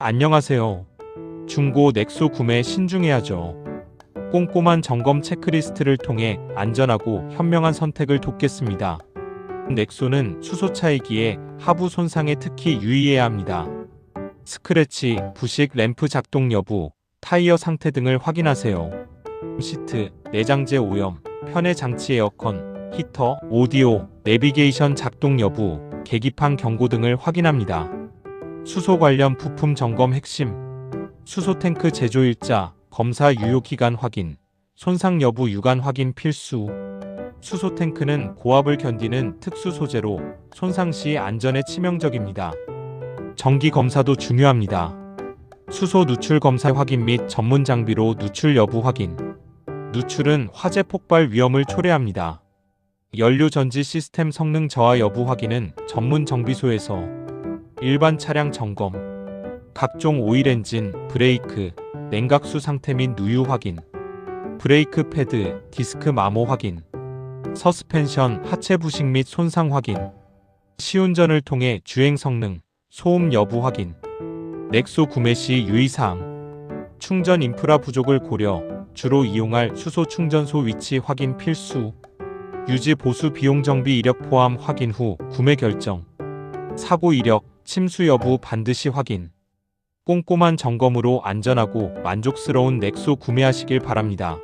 안녕하세요. 중고 넥소 구매 신중해야죠. 꼼꼼한 점검 체크리스트를 통해 안전하고 현명한 선택을 돕겠습니다. 넥소는 수소차이기에 하부 손상에 특히 유의해야 합니다. 스크래치, 부식, 램프 작동 여부, 타이어 상태 등을 확인하세요. 시트, 내장재 오염, 편의 장치 에어컨, 히터, 오디오, 내비게이션 작동 여부, 계기판 경고 등을 확인합니다. 수소 관련 부품 점검 핵심 수소 탱크 제조 일자, 검사 유효 기간 확인, 손상 여부 유관 확인 필수. 수소 탱크는 고압을 견디는 특수 소재로 손상 시 안전에 치명적입니다. 정기 검사도 중요합니다. 수소 누출 검사 확인 및 전문 장비로 누출 여부 확인. 누출은 화재 폭발 위험을 초래합니다. 연료 전지 시스템 성능 저하 여부 확인은 전문 정비소에서 일반 차량 점검, 각종 오일 엔진, 브레이크, 냉각수 상태 및 누유 확인, 브레이크 패드, 디스크 마모 확인, 서스펜션, 하체 부식 및 손상 확인, 시운전을 통해 주행 성능, 소음 여부 확인, 넥소 구매 시 유의사항, 충전 인프라 부족을 고려, 주로 이용할 수소 충전소 위치 확인 필수, 유지 보수 비용 정비 이력 포함 확인 후 구매 결정, 사고 이력, 침수 여부 반드시 확인. 꼼꼼한 점검으로 안전하고 만족스러운 넥소 구매하시길 바랍니다.